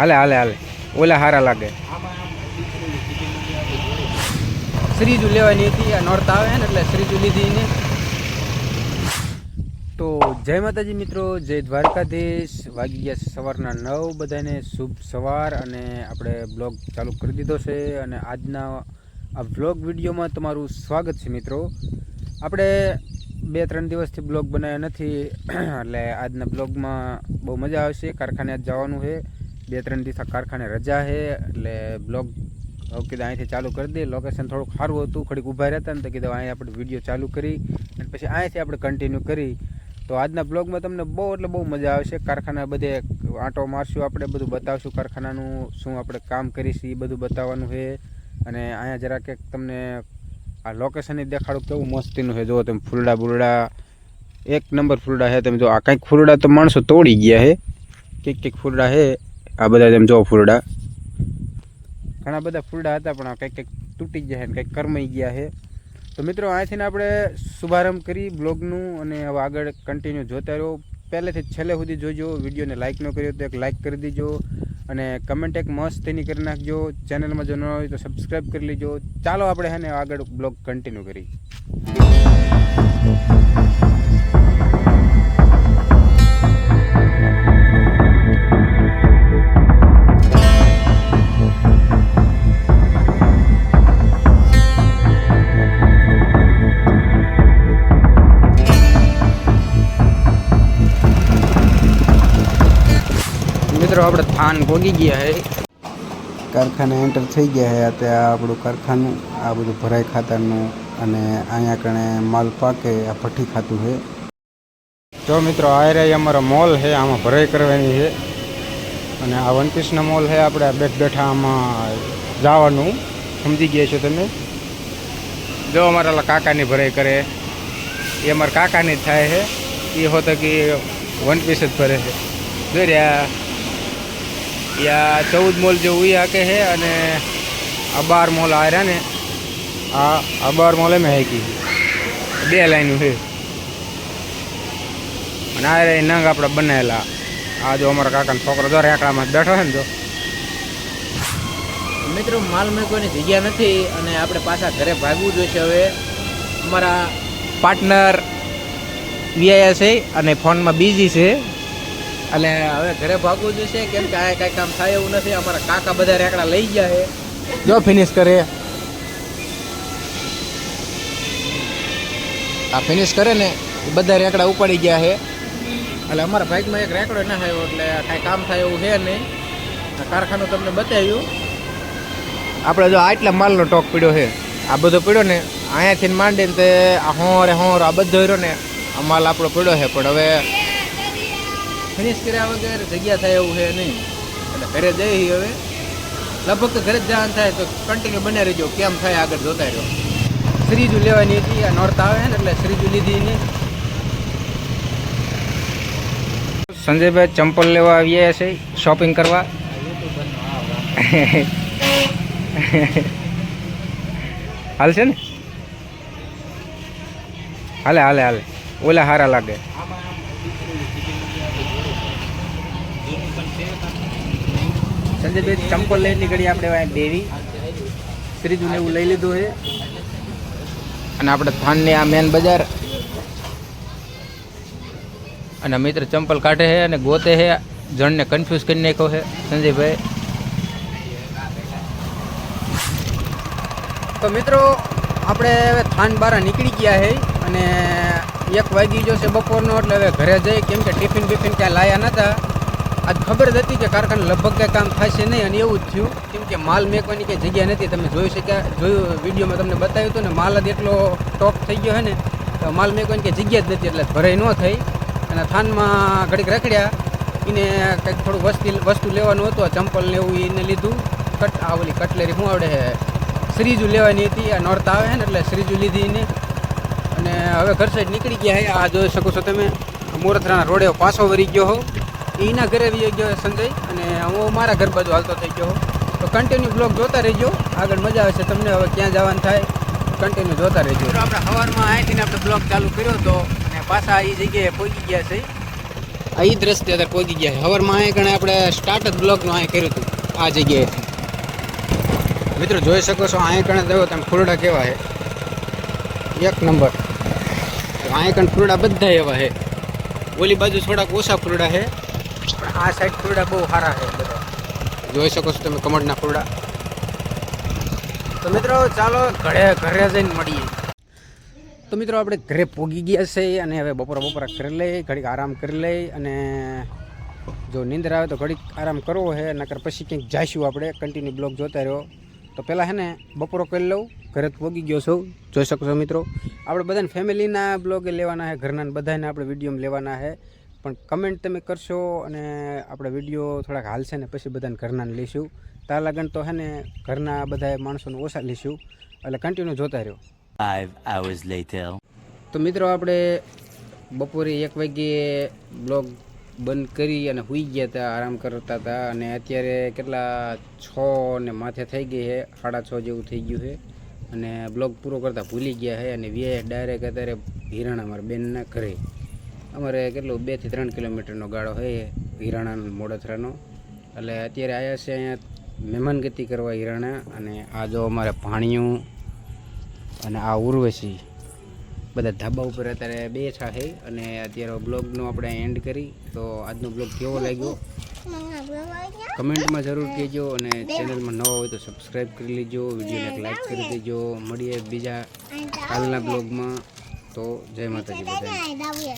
હાલે હાલે હાલે. ઓલા હારા લાગે. શ્રીજુ લેવાની હતી, આ નોર્થ આવે ને એટલે શ્રીજુ લીધી ને તો જય માતાજી મિત્રો, જય દ્વારકાધીશ. વાગી ગયા સવારના નવ. બધાને શુભ સવાર અને આપણે બ્લોગ ચાલુ કરી દીધો છે અને આજના આ બ્લોગ વિડીયોમાં તમારું સ્વાગત છે મિત્રો. આપણે બે, ત્રણ દિવસથી બ્લોગ બનાવ્યા નથી. એટલે આજના બ્લોગમાં બહુ મજા આવશે. કારખાને જવાનું છે. બે ત્રણ દિવસ કારખાને રજા છે, એટલે બ્લોગ હવે કીધું અહીંથી ચાલુ કરી દે લોકેશન થોડુંક સારું હતું ખડીક ઊભા રહેતા ને તો કીધું અહીં આપણે વીડિયો ચાલુ કરી અને પછી અહીંથી આપણે કન્ટિન્યુ કરી. તો આજના બ્લોગમાં તમને બહુ, એટલે બહુ મજા આવશે. કારખાના બધે આંટો મારશું આપણે, બધું બતાવશું કારખાનાનું, શું આપણે કામ કરીશું, એ બધું બતાવવાનું છે. અને અહીંયા જરા કંઈક તમને આ લોકેશન દેખાડું કેવું મસ્તીનું છે. જુઓ તમે ફૂલડા બુલડા. એક નંબર ફૂલડા છે. તમે જો આ કંઈક ફૂલડા તો માણસો તોડી ગયા છે. કંઈક કંઈક ફૂલડા છે. આ બધા તેમ જો ફૂલડા ઘણા બધા ફૂલડા હતા, પણ કંઈક કંઈક તૂટી ગયા છે કંઈક કરમાઈ ગયા છે. તો મિત્રો અહીંથી આપણે શુભારંભ કરી બ્લોગનું અને હવે આગળ કન્ટિન્યુ જોતા રહ્યો પહેલેથી છેલ્લે સુધી જોજો, વિડીયોને લાઇક ન કર્યો તો એક લાઇક કરી દેજો અને કમેન્ટ એક મસ્ત તેની કરી નાખજો. ચેનલમાં જો ન હોય તો સબસ્ક્રાઈબ કરી લેજો. ચાલો આપણે હે ને આગળ બ્લોગ કન્ટિન્યુ કરી. મિત્રો આપણે થાન ભોગી ગયા છે કારખાને એન્ટર થઈ ગયા છે અત્યારે આ આપણું કારખાનું આ બધું ભરાઈ ખાતરનું અને અહીંયા કણે માલ પાકે આ ભઠ્ઠી ખાતું છે જો મિત્રો આ રહી અમારો મોલ છે આમાં ભરાઈ કરવાની છે અને આ વન પીસનો મોલ છે આપણે બેઠ બેઠા આમાં જવાનું. સમજી ગયા છો તમે? જો અમારા કાકાની ભરાઈ કરે. એ અમારા કાકાની જ થાય છે એ હોતો કે વન પીસ જ ભરે છે જોઈ રહ્યા? યા ચૌદ મોલ જેવું ઈ હાકે છે અને આ બાર મોલ આ રહ્યા ને, આ આ બાર મોલે મેં હાકી. બે લાઈન છે. અને આ રહ્યા નંગ આપણે બનાવેલા આ જો અમારા કાકાનો છોકરો જો રેકડામાં બેઠો છે ને જો. મિત્રો, માલ કોઈની જગ્યા નથી અને આપણે પાછા ઘરે ભાગવું જોઈશે હવે. અમારા પાર્ટનર વીઆયા છે અને ફોનમાં બીઝી છે. એટલે હવે ઘરે ભાગવું જોઈશે કેમ કે આ કાંઈ કામ થાય એવું નથી અમારા કાકા બધા રેકડા લઈ ગયા છે. જો ફિનિશ કરે. આ ફિનિશ કરે ને બધા રેકડા ઉપાડી ગયા છે. એટલે અમારા બાઇકમાં એક રેકડો ના આવ્યો એટલે કાંઈ કામ થાય એવું છે નહીં. કારખાનું તમને બતાવ્યું. આપણે જો આટલા માલનો ટોક પીડ્યો છે આ બધો પીડ્યો ને અહીંયાથી માંડીને તે આ હોર હોર આ બધો રહ્યો ને આ માલ આપણો પીડ્યો છે પણ હવે ફિનિશ કર્યા વગર જગ્યા થાય એવું છે નહીં. એટલે ઘરે જઈ હવે. લગભગ ઘરે જ જવાનું થાય તો કન્ટિન્યુ બને રહેજો. કેમ થાય આગળ જોતા રહ્યો શ્રીજુ લેવાની હતી, આ નોર્થ આવે ને એટલે શ્રીજુ લીધી ને. સંજયભાઈ ચંપલ લેવા આવ્યા છે શોપિંગ કરવા. હાલશે ને? હાલે હાલે હાલે. ઓલા હારા લાગે. સંજયભાઈ ચંપલ લઈને નીકળી આપણે ડેરી શ્રીજુને એવું લઈ લીધું છે. અને આપણે થાનની આ મેન બજાર. અને મિત્ર ચંપલ કાઢે છે અને ગોતે છે. જણને કન્ફ્યુઝ કરી નાખ્યો છે સંજયભાઈ. તો મિત્રો, આપણે હવે થાન બારા નીકળી ગયા છે અને એક વાગી ગયો છે બપોરનો, એટલે હવે ઘરે જઈ કેમ કે ટિફિન બિફિન ક્યાં લાયા નહોતા આજ ખબર જ હતી કે કારખાને લગભગ કંઈ કામ થશે નહીં અને એવું જ થયું. કેમ કે માલ મેકવાની કંઈ જગ્યા નથી. તમે જોઈ શક્યા, જોયું વિડીયોમાં તમને બતાવ્યું હતું ને, માલ જ એટલો ટોપ થઈ ગયો છે ને, તો માલ મેકવાની કંઈ જગ્યા જ નથી એટલે ભરાઈ ન થઈ. અને થાનમાં ઘડીક રખડ્યા. એને કંઈક થોડું વસ્તી, વસ્તુ લેવાનું હતું, આ ચંપલ એવું એને લીધું. કટ, આ ઓલી કટલેરી શું આવડે? શ્રીજુ લેવાની હતી, આ નોર્થ આવે ને, એટલે શ્રીજુ લીધી એને. અને હવે ઘર સાઈડ નીકળી ગયા છે. આ જોઈ શકો છો તમે. મોરથરાના રોડે પાછો વરી ગયો હો એના ઘરે વી ગયો સંજય અને હું મારા ઘર બાજુ હાલતો થઈ ગયો તો કન્ટિન્યુ બ્લોગ જોતા રહેજો. આગળ મજા આવે છે તમને. હવે ક્યાં જવાનું થાય કન્ટિન્યુ જોતા રહેજો. આપણે સવારમાં અહીંથી આપણે બ્લોગ ચાલુ કર્યો હતો અને પાછા એ જગ્યાએ પહોંચી ગયા છે. આ એ જ અત્યારે પહોંચી ગયા છે. સવારમાં અહીં કણે આપણે સ્ટાર્ટ જ બ્લોગનું અહીં કર્યું હતું આ જગ્યાએથી. મિત્રો જોઈ શકો છો અહીં કણે જોયો તમે ફૂલડા કેવા છે. એક નંબર. અહીં કણ ફૂલડા બધા એવા છે. ઓલી બાજુ થોડાક ઓછા ફૂલડા છે. આ સાઈડ ફૂલડા બહુ સારા છે બધા. જોઈ શકો છો તમે કમળના ફૂલડા તો મિત્રો ચાલો ઘરે ઘરે જઈને મળીએ. તો મિત્રો આપણે ઘરે પોગી ગયા છે અને હવે બપોરા બપોરા કરી લઈ ઘડીક આરામ કરી લઈ અને જો નીંદર આવે તો ઘડીક આરામ કરવો છે નકર પછી ક્યાંક જઈશું આપણે. કન્ટિન્યુ બ્લોગ જોતા રહ્યો. તો પહેલાં હે ને બપોરો કરી લઉં. ઘરે પોગી ગયો છું. જોઈ શકો છો મિત્રો. આપણે બધાને ફેમિલીના બ્લોગે લેવાના છે ઘરના બધાને આપણે વીડિયો લેવાના છે. પણ કમેન્ટ તમે કરશો અને આપણે વીડિયો થોડાક હાલશે ને પછી બધાને ઘરનાને લઈશું. તાર લગન તો હે ને ઘરના બધા માણસોને ઓછા લઈશું. એટલે કન્ટિન્યુ જોતા રહ્યો. Five hours later. તો મિત્રો આપણે બપોરે એક વાગ્યે બ્લોગ બંધ કરી અને સૂઈ ગયા હતા આરામ કરતા હતા અને અત્યારે કેટલા છ ને માથે થઈ ગઈ છે સાડા છ જેવું થઈ ગયું છે. અને બ્લોગ પૂરો કરતાં ભૂલી ગયા છે અને વે ડાયરેક્ટ અત્યારે હિરણ અમારા બેનના ઘરે. અમારે કેટલું બેથી ત્રણ કિલોમીટરનો ગાળો છે હિરાણા મોડથરાનો. એટલે અત્યારે આવ્યા છે અહીંયા મહેમાનગતિ કરવા હિરાણા અને આ જો અમારે ભાણિયું અને આ ઉર્વશી, બધા ધાબા ઉપર અત્યારે બેઠા છે અને અત્યારે બ્લોગનો આપણે એન્ડ કરી. તો આજનો બ્લોગ કેવો લાગ્યો? કમેન્ટમાં જરૂર કહેજો અને ચેનલમાં નવા હોય તો સબસ્ક્રાઈબ કરી લેજો, વિડીયોને લાઈક કરી દેજો. મળીએ બીજા કાલના બ્લોગમાં. તો જય માતાજી બધાને.